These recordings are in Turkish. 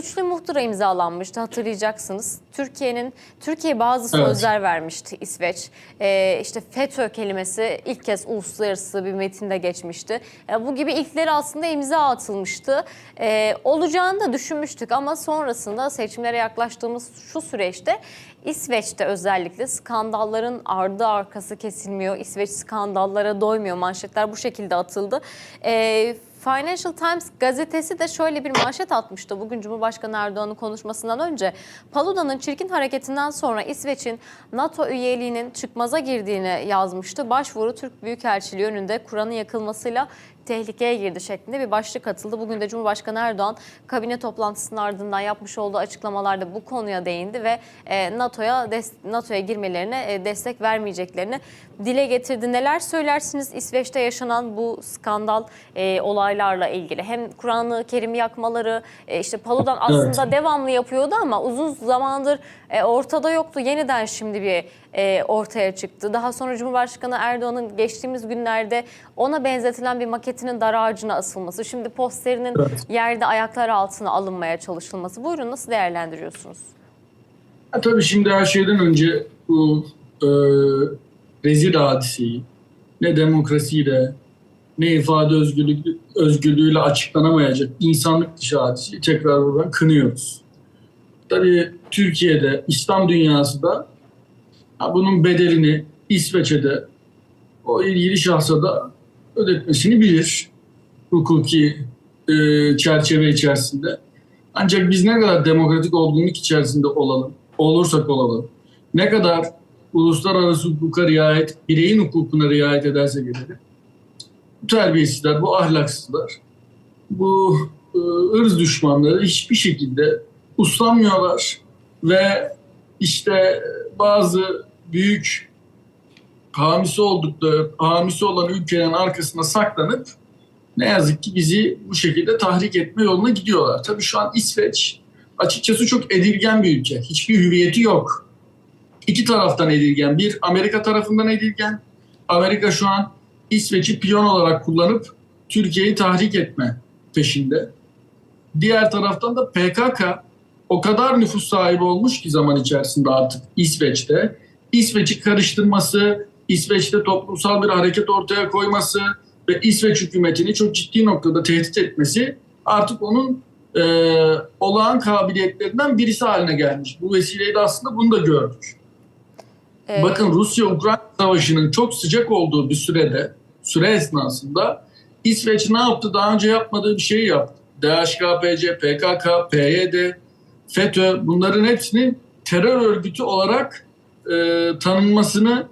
üçlü muhtıra imzalanmıştı hatırlayacaksınız. Türkiye'nin Türkiye bazı Evet. sözler vermişti İsveç. Ee, işte FETÖ kelimesi ilk kez uluslararası bir metinde geçmişti. Ee, bu gibi ilkleri aslında imza atılmıştı. Ee, olacağını da düşünmüştük ama sonrasında seçimlere yaklaştığımız şu süreçte İsveç'te özellikle skandalların ardı arkası kesilmiyor. İsveç skandallara doymuyor. Manşetler bu şekilde atıldı. Ee, Financial Times gazetesi de şöyle bir manşet atmıştı bugün Cumhurbaşkanı Erdoğan'ın konuşmasından önce. Paluda'nın çirkin hareketinden sonra İsveç'in NATO üyeliğinin çıkmaza girdiğini yazmıştı. Başvuru Türk Büyükelçiliği önünde Kur'an'ın yakılmasıyla tehlikeye girdi şeklinde bir başlık atıldı. Bugün de Cumhurbaşkanı Erdoğan kabine toplantısının ardından yapmış olduğu açıklamalarda bu konuya değindi ve e, NATO'ya NATO'ya girmelerine e, destek vermeyeceklerini dile getirdi. Neler söylersiniz İsveç'te yaşanan bu skandal e, olaylarla ilgili? Hem Kur'an-ı Kerim'i yakmaları, e, işte Paludan aslında devamlı yapıyordu ama uzun zamandır e, ortada yoktu. Yeniden şimdi bir e, ortaya çıktı. Daha sonra Cumhurbaşkanı Erdoğan'ın geçtiğimiz günlerde ona benzetilen bir maketinin dar ağacına asılması, şimdi posterinin Evet. yerde ayaklar altına alınmaya çalışılması. Buyurun nasıl değerlendiriyorsunuz? Ha, tabii şimdi her şeyden önce bu e, rezil hadiseyi ne demokrasiyle ne ifade özgürlüğü, özgürlüğüyle açıklanamayacak insanlık dışı hadiseyi tekrar buradan kınıyoruz. Tabii Türkiye'de, İslam dünyası da bunun bedelini İsveç'e de o ilgili şahsa da ödetmesini bilir. Hukuki e, çerçeve içerisinde. Ancak biz ne kadar demokratik olgunluk içerisinde olalım, olursak olalım, ne kadar uluslararası hukuka riayet, bireyin hukukuna riayet edersek edelim, bu terbiyesizler, bu ahlaksızlar, bu e, ırz düşmanları hiçbir şekilde uslanmıyorlar ve işte bazı büyük hamisi oldukları, hamisi olan ülkelerin arkasına saklanıp ne yazık ki bizi bu şekilde tahrik etme yoluna gidiyorlar. Tabii şu an İsveç açıkçası çok edilgen bir ülke. Hiçbir hüviyeti yok. İki taraftan edilgen. Bir Amerika tarafından edilgen. Amerika şu an İsveç'i piyon olarak kullanıp Türkiye'yi tahrik etme peşinde. Diğer taraftan da PKK o kadar nüfus sahibi olmuş ki zaman içerisinde artık İsveç'te. İsveç'i karıştırması, İsveç'te toplumsal bir hareket ortaya koyması ve İsveç hükümetini çok ciddi noktada tehdit etmesi artık onun e, olağan kabiliyetlerinden birisi haline gelmiş. Bu vesileyle aslında bunu da gördük. Ee, Bakın Rusya-Ukrayna savaşının çok sıcak olduğu bir sürede, süre esnasında İsveç ne yaptı? Daha önce yapmadığı bir şeyi yaptı. DHKPC, PKK, PYD, FETÖ bunların hepsinin terör örgütü olarak e, tanınmasını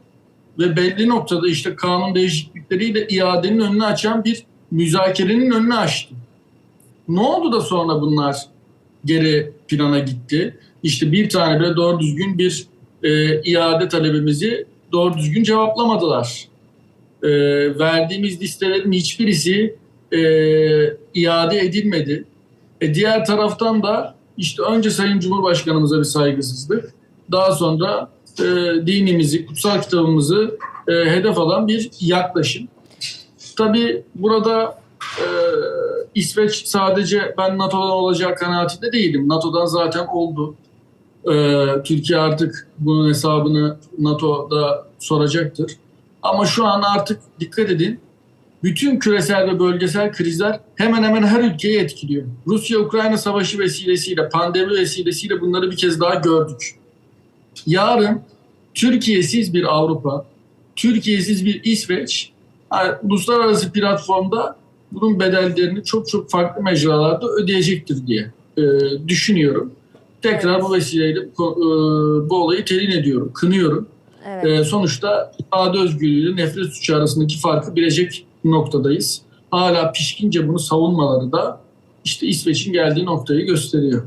ve belli noktada işte kanun değişiklikleriyle iadenin önünü açan bir müzakerenin önünü açtı. Ne oldu da sonra bunlar geri plana gitti? İşte bir tane bile doğru düzgün bir e, iade talebimizi doğru düzgün cevaplamadılar. E, verdiğimiz listelerin hiçbirisi e, iade edilmedi. E, diğer taraftan da işte önce Sayın Cumhurbaşkanımıza bir saygısızlık, daha sonra e, dinimizi, kutsal kitabımızı e, hedef alan bir yaklaşım. Tabii burada e, İsveç sadece ben NATO'dan olacağı kanaatinde değilim. NATO'dan zaten oldu. E, Türkiye artık bunun hesabını NATO'da soracaktır. Ama şu an artık dikkat edin bütün küresel ve bölgesel krizler hemen hemen her ülkeyi etkiliyor. Rusya-Ukrayna savaşı vesilesiyle, pandemi vesilesiyle bunları bir kez daha gördük. Yarın Türkiye'siz bir Avrupa, Türkiye'siz bir İsveç, yani uluslararası platformda bunun bedellerini çok çok farklı mecralarda ödeyecektir diye e, düşünüyorum. Tekrar bu vesileyle bu, e, bu olayı telin ediyorum, kınıyorum. evet. Ee, sonuçta ifade özgürlüğü nefret suçu arasındaki farkı bilecek noktadayız. Hala pişkince bunu savunmaları da işte İsveç'in geldiği noktayı gösteriyor.